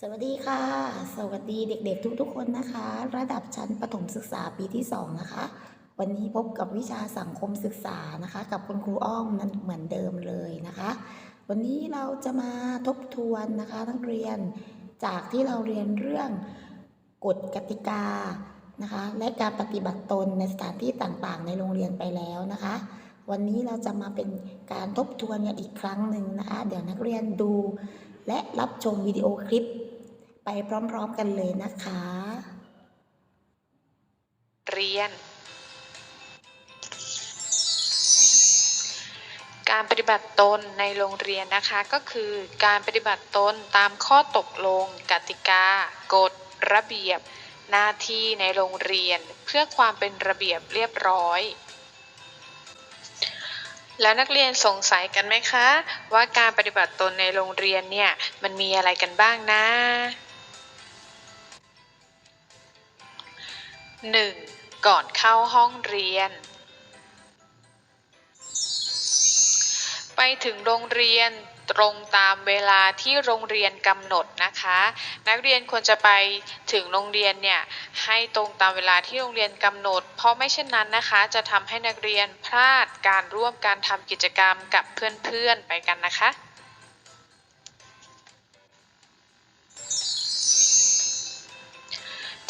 สวัสดีค่ะ สวัสดีเด็กๆ ทุกๆ คนนะคะ ระดับชั้นประถมศึกษาปีที่ 2 นะคะ วันนี้พบกับวิชาสังคมศึกษานะคะ กับคุณครูอ้อมนั่นเหมือนเดิมเลยนะคะ วันนี้เราจะมาทบทวนนะคะนักเรียนจากที่เราเรียนเรื่องกฎกติกานะคะ และการปฏิบัติตนในสถานที่ต่างๆ ในโรงเรียนไปแล้วนะคะ วันนี้เราจะมาเป็นการทบทวนกันอีกครั้งหนึ่งนะคะ เดี๋ยวนักเรียนดู และรับชมวิดีโอคลิป ไปพร้อมๆกันเลยนะคะ เรียน การปฏิบัติตนในโรงเรียนนะคะก็คือการปฏิบัติตนตามข้อตกลง กติกา กฎ ระเบียบ หน้าที่ในโรงเรียนเพื่อความเป็นระเบียบเรียบร้อยแล้วนักเรียนสงสัยกันไหมคะ ว่าการปฏิบัติตนในโรงเรียนเนี่ย มันมีอะไรกันบ้างนะ 1. ก่อนเข้าห้องเรียน ไปถึงโรงเรียนตรงตามเวลาที่โรงเรียนกำหนดนะคะ นักเรียนควรจะไปถึงโรงเรียนเนี่ยให้ตรงตามเวลาที่โรงเรียนกำหนด เพราะไม่เช่นนั้นนะคะ จะทำให้นักเรียนพลาดการร่วมการทำกิจกรรมกับเพื่อนๆไปกันนะคะ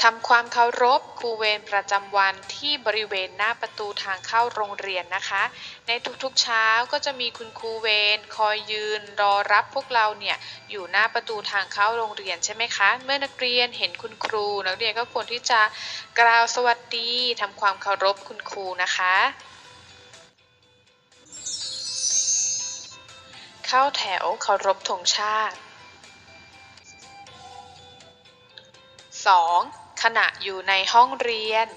ทำความเคารพครูเวรประจำวันที่บริเวณหน้าประตูทางเข้าโรงเรียนนะคะ ในทุกๆเช้าก็จะมีคุณครูเวรคอยยืนรอรับพวกเราเนี่ยอยู่หน้าประตูทางเข้าโรงเรียนใช่ไหมคะ เมื่อนักเรียนเห็นคุณครู นักเรียนก็ควรที่จะกล่าวสวัสดีทำความเคารพคุณครูนะคะ เข้าแถวเคารพธงชาติ 2. ขณะอยู่ในห้องเรียน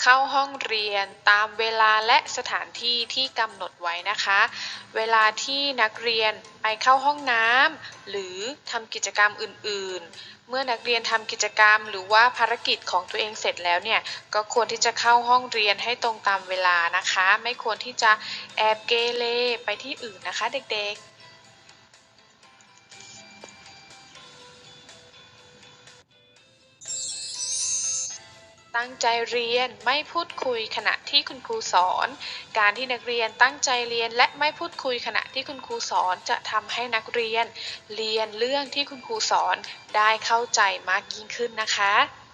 เข้าห้องเรียนตามเวลาและสถานที่ที่กำหนดไว้นะคะ เวลาที่นักเรียนไปเข้าห้องน้ำหรือทำกิจกรรมอื่น ๆ เมื่อนักเรียนทำกิจกรรมหรือว่าภารกิจของตัวเองเสร็จแล้วเนี่ย ก็ควรที่จะเข้าห้องเรียนให้ตรงตามเวลานะคะ ไม่ควรที่จะแอบเกเรไปที่อื่นนะคะ เด็กๆ ตั้งใจเรียนไม่พูดคุยขณะที่คุณครูสอน การที่นักเรียนตั้งใจเรียนและไม่พูดคุยขณะที่คุณครูสอนจะทำให้นักเรียน เรียนเรื่องที่คุณครูสอนได้เข้าใจมากยิ่งขึ้นนะคะ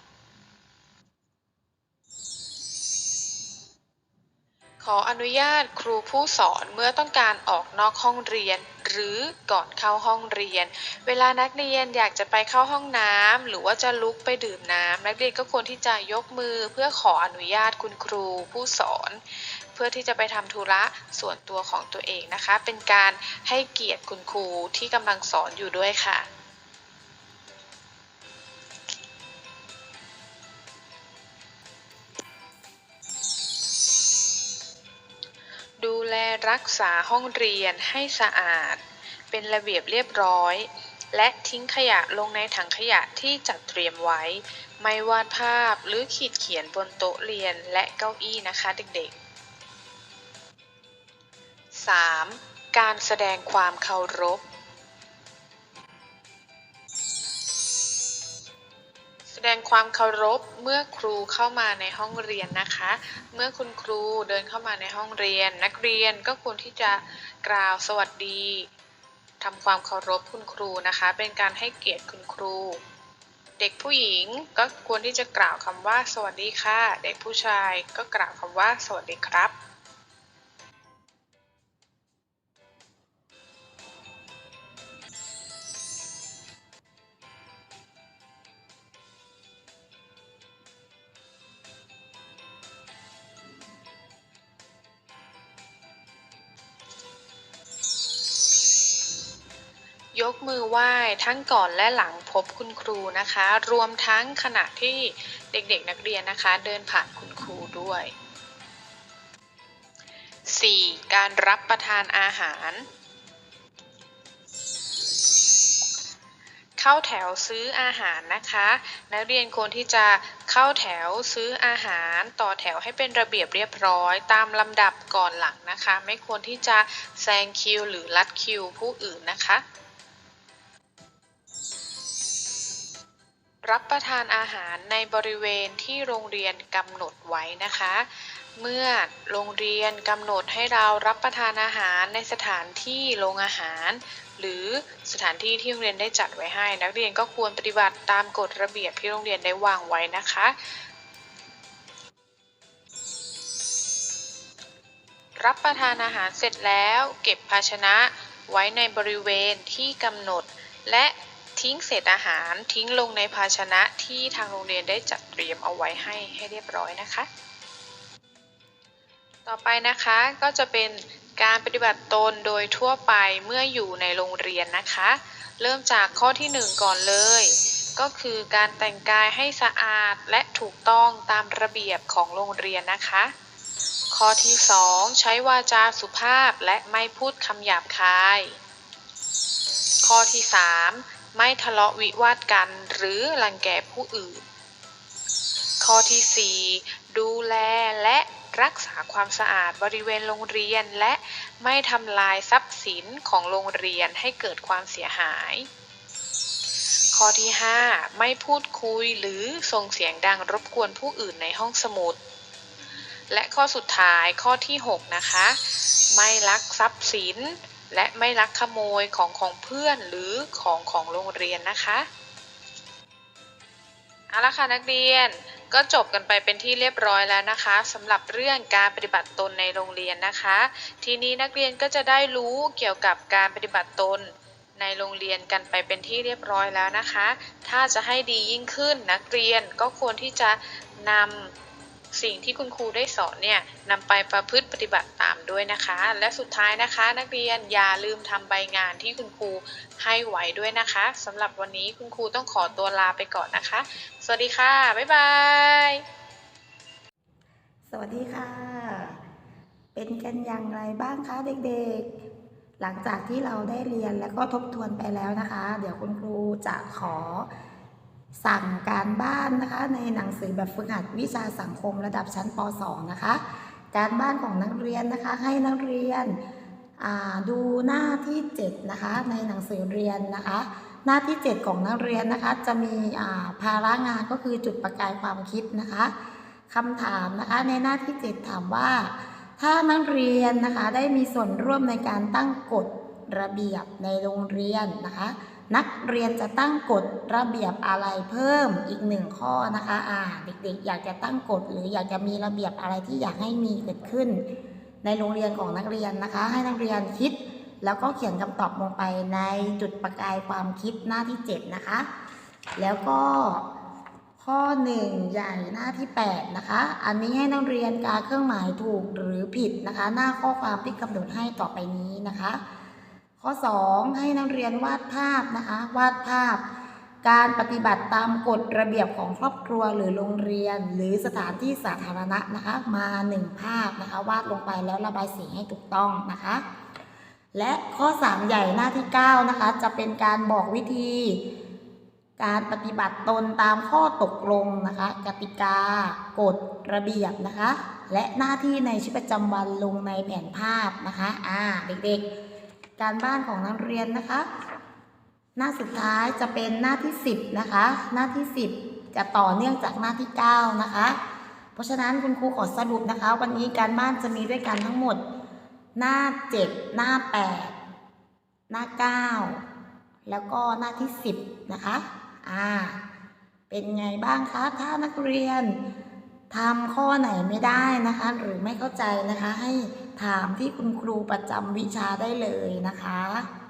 ขออนุญาตครูผู้สอนเมื่อต้องการออกนอกห้องเรียน หรือก่อนเข้าห้องเรียน เวลานักเรียนอยากจะไปเข้าห้องน้ำหรือว่าจะลุกไปดื่มน้ำนักเรียนก็ควรที่จะยกมือเพื่อขออนุญาตคุณครูผู้สอน เพื่อที่จะไปทำธุระส่วนตัวของตัวเองนะคะ เป็นการให้เกียรติคุณครูที่กำลังสอนอยู่ด้วยค่ะ ลรักษาห้องเรียนให้สะอาด เป็นระเบียบเรียบร้อย และทิ้งขยะลงในถังขยะที่จัดเตรียมไว้ ไม่วาดภาพหรือขีดเขียนบนโต๊ะเรียนและเก้าอี้นะคะเด็กๆ 3. การแสดงความเคารพ ดงความเคารพเมื่อครูเข้ามาในห้องเรียนนะคะ เมื่อคุณครูเดินเข้ามาในห้องเรียน นักเรียนก็ควรที่จะกล่าวสวัสดีทำความเคารพคุณครูนะคะ เป็นการให้เกียรติคุณครู เด็กผู้หญิงก็ควรที่จะกล่าวคำว่า สวัสดีค่ะ เด็กผู้ชายก็กล่าวคำว่า สวัสดีครับ ยกมือไหว้ทั้งก่อนและหลังพบคุณครูนะคะ รวมทั้งขณะที่เด็กๆนักเรียนนะคะ เดินผ่านคุณครูด้วย 4. การรับประทานอาหาร เข้าแถวซื้ออาหารนะคะ นักเรียนควรที่จะเข้าแถวซื้ออาหารต่อแถวให้เป็นระเบียบเรียบร้อย ตามลำดับก่อนหลังนะคะ ไม่ควรที่จะแซงคิวหรือลัดคิวผู้อื่นนะคะ รับประทานอาหารในบริเวณที่โรงเรียนกำหนดไว้นะคะ เมื่อโรงเรียนกำหนดให้เรารับประทานอาหารในสถานที่โรงอาหาร หรือสถานที่ที่โรงเรียนได้จัดไว้ให้ นักเรียนก็ควรปฏิบัติตามกฎระเบียบที่โรงเรียนได้วางไว้นะคะ รับประทานอาหารเสร็จแล้ว เก็บภาชนะไว้ในบริเวณที่กำหนดและ ทิ้งเศษอาหารทิ้งลงในภาชนะที่ทางโรงเรียนได้จัดเตรียมเอาไว้ให้ให้เรียบร้อยนะคะ ต่อไปนะคะก็จะเป็นการปฏิบัติตนโดยทั่วไปเมื่ออยู่ในโรงเรียนนะคะ เริ่มจากข้อที่ 1 ก่อนเลย ก็คือการแต่งกายให้สะอาดและถูกต้องตามระเบียบของโรงเรียนนะคะ ข้อที่ 2 ใช้วาจาสุภาพและไม่พูดคำหยาบคาย ข้อที่ 3 ไม่ทะเลาะวิวาทกันหรือรังแกผู้อื่น ข้อที่ 4 ดูแลและรักษาความสะอาดบริเวณโรงเรียน และไม่ทำลายทรัพย์สินของโรงเรียนให้เกิดความเสียหาย ข้อที่ 5 ไม่พูดคุยหรือส่งเสียงดังรบกวนผู้อื่นในห้องสมุด และข้อสุดท้ายข้อที่ 6 นะคะ ไม่ลักทรัพย์สิน และไม่ลักขโมยของของเพื่อนหรือของของโรงเรียนนะคะเอาละค่ะนักเรียนก็จบกันไปเป็นที่เรียบร้อยแล้วนะคะสำหรับเรื่องการปฏิบัติตนในโรงเรียนนะคะ ทีนี้นักเรียนก็จะได้รู้เกี่ยวกับการปฏิบัติตนในโรงเรียนกันไปเป็นที่เรียบร้อยแล้วนะคะ ถ้าจะให้ดียิ่งขึ้นนักเรียนก็ควรที่จะนำ สิ่งที่คุณครูได้สอนเนี่ยนำไปประพฤติปฏิบัติตามด้วยนะคะ และสุดท้ายนะคะ นักเรียนอย่าลืมทำใบงานที่คุณครูให้ไว้ด้วยนะคะสำหรับวันนี้คุณครูต้องขอตัวลาไปก่อนนะคะ สวัสดีค่ะ บ๊ายบาย สวัสดีค่ะ เป็นกันอย่างไรบ้างคะเด็กๆ หลังจากที่เราได้เรียนแล้วก็ทบทวนไปแล้วนะคะ เดี๋ยวคุณครูจะขอ สั่งการบ้านนะคะ ในหนังสือแบบฝึกหัดวิชาสังคมระดับชั้นป .2 นะคะ การบ้านของนักเรียนนะคะ ให้นักเรียนดูหน้าที่ 7 นะคะ ในหนังสือเรียนนะคะ หน้าที่ 7 ของนักเรียนนะคะ จะมีาภาระงานก็คือจุดประกายความคิดนะคะคำถามนะคะในหน้าที่ 7 ถามว่า ถ้านักเรียนนะคะได้มีส่วนร่วมในการตั้งกฎระเบียบในโรงเรียนนะคะ นักเรียนจะตั้งกฎระเบียบอะไรเพิ่มอีกหนึ่งข้อนะคะอ่าเด็กๆ อยากจะตั้งกฎหรืออยากจะมีระเบียบอะไรที่อยากให้มีเกิดขึ้น ในโรงเรียนของนักเรียนนะคะ ให้นักเรียนคิด แล้วก็เขียนคำตอบลงไปในจุดประกายความคิดหน้าที่ 7 นะคะ แล้วก็ข้อ 1 ใหญ่หน้าที่ 8 นะคะ อันนี้ให้นักเรียนกาเครื่องหมายถูกหรือผิดนะคะ หน้าข้อความที่กำหนดให้ต่อไปนี้นะคะ ข้อ 2 ให้นักเรียนวาดภาพนะคะวาดภาพ การปฏิบัติตามกฎระเบียบของครอบครัวหรือโรงเรียน หรือสถานที่สาธารณะนะคะมา1ภาพนะคะวาดลงไปแล้วระบายสีให้ถูกต้องนะคะและข้อ 3 ใหญ่หน้าที่ 9 นะคะ จะเป็นการบอกวิธี การปฏิบัติตนตามข้อตกลงนะคะ กติกากฎระเบียบนะคะ และหน้าที่ในชีวิตประจำวันลงในแผนภาพนะคะ อ่า เด็กๆ การบ้านของนักเรียนนะคะ หน้าสุดท้ายจะเป็นหน้าที่ 10 นะคะ หน้าที่ 10 จะต่อเนื่องจากหน้าที่ 9 นะคะ เพราะฉะนั้นคุณครูขอสรุปนะคะ วันนี้การบ้านจะมีด้วยกันทั้งหมด หน้า 7 หน้า 8 หน้า 9 แล้วก็หน้าที่ 10 นะคะอ่าเป็นไงบ้างคะ ถ้านักเรียนทำข้อไหนไม่ได้นะคะ หรือไม่เข้าใจนะคะให้ ถามที่คุณครูประจำวิชาได้เลยนะคะ